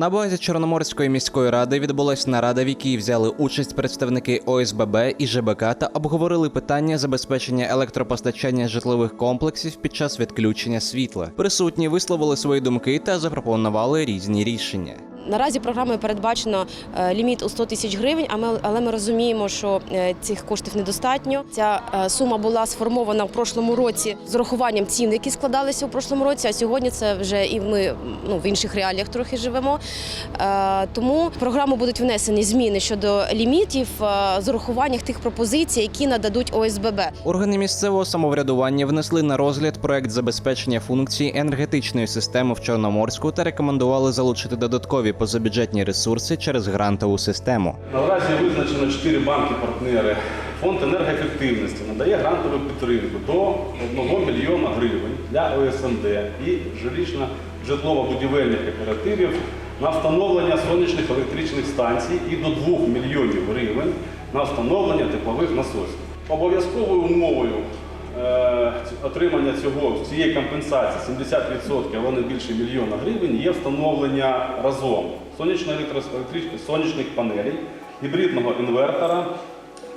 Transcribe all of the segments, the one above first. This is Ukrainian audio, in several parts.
На базі Чорноморської міської ради відбулась нарада, в якій взяли участь представники ОСББ і ЖБК та обговорили питання забезпечення електропостачання житлових комплексів під час відключення світла. Присутні висловили свої думки та запропонували різні рішення. Наразі програмою передбачено е, ліміт у 100 тисяч гривень, але ми розуміємо, що е, цих коштів недостатньо. Ця е, сума була сформована в прошлому році з урахуванням цін, які складалися у прошлому році. А сьогодні це вже і ми ну, в інших реаліях трохи живемо. Тому в програму будуть внесені зміни щодо лімітів з урахуванням тих пропозицій, які нададуть ОСББ. Органи місцевого самоврядування внесли на розгляд проект забезпечення функцій енергетичної системи в Чорноморську та рекомендували залучити додаткові позабюджетні ресурси через грантову систему. Наразі визначено 4 банки-партнери. Фонд енергоефективності надає грантову підтримку до 1 мільйона гривень для ОСМД і жилищно-житлово-будівельних кооперативів на встановлення сонячних електричних станцій і до 2 мільйонів гривень на встановлення теплових насосів. Обов'язковою умовою отримання цього цієї компенсації 70%, а вони більше мільйона гривень, є встановлення разом сонячних панелей, гібридного інвертора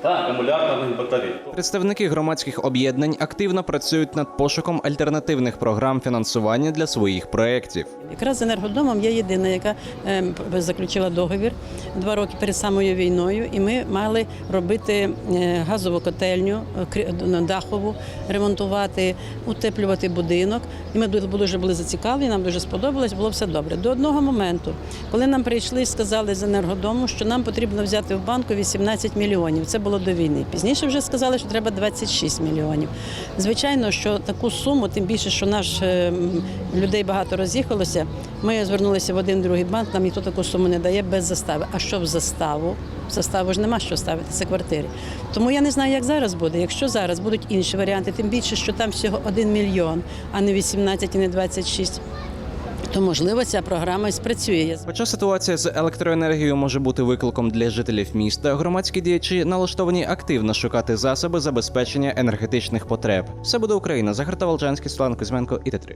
та акумуляторних батарей. Представники громадських об'єднань активно працюють над пошуком альтернативних програм фінансування для своїх проєктів. Якраз з енергодомом я єдина, яка ем, заключила договір два роки перед самою війною, і ми мали робити е, газову котельню, е, дахову, ремонтувати, утеплювати будинок. І ми дуже були зацікавлені, нам дуже сподобалось, було все добре. До одного моменту, коли нам прийшли і сказали з енергодому, що нам потрібно взяти в банку 18 мільйонів. Це було до війни. Пізніше вже сказали, що треба 26 мільйонів. Звичайно, що таку суму, тим більше, що наш е, людей багато роз'їхалося. Ми звернулися в один другий банк, нам ніхто таку суму не дає без застави. А що в заставу? В заставу ж нема що ставити, це квартири. Тому я не знаю, як зараз буде. Якщо зараз будуть інші варіанти, тим більше, що там всього 1 мільйон, а не 18 і не 26, то можливо ця програма і спрацює. Хоча ситуація з електроенергією може бути викликом для жителів міста, громадські діячі налаштовані активно шукати засоби забезпечення енергетичних потреб. Все буде Україна. Захар Волчанський, Слан Кузьменко і Т3.